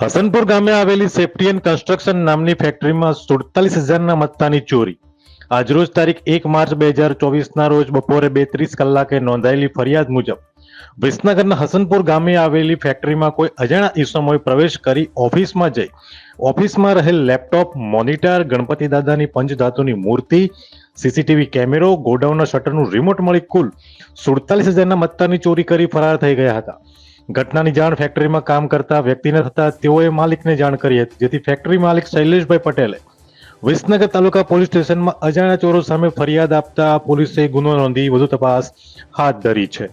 હસનપુર ગામે આવેલી safety and construction નામની ફેક્ટરીમાં સુડતાલીસ હજારના મત્તાની ચોરી. આજરોજ તારીખ એક માર્ચ બે હજાર ચોવીસના રોજ બપોરે બે ત્રીસ કલાકે નોંધાયેલી ફરિયાદ મુજબ, વિસનગરના હસનપુર ગામે આવેલી ફેક્ટરીમાં કોઈ અજાણા ઈસમોએ પ્રવેશ કરી ઓફિસમાં જઈ, ઓફિસમાં રહેલ લેપટોપ, મોનિટર, ગણપતિ દાદાની પંચધાતુની મૂર્તિ, સીસીટીવી કેમેરો, ગોડાઉનના શટરનું રિમોટ મળી કુલ સુડતાલીસ હજારના મત્તાની ચોરી કરી ફરાર થઈ ગયા હતા. ઘટનાની જાણ ફેક્ટરીમાં કામ કરતા વ્યક્તિને થતા તેઓએ માલિકને જાણ કરી હતી, જેથી ફેક્ટરી માલિક શૈલેષભાઈ પટેલે વિસનગર તાલુકા પોલીસ સ્ટેશનમાં અજાણ્યા ચોરો સામે ફરિયાદ આપતા પોલીસે ગુનો નોંધી વધુ તપાસ હાથ ધરી છે.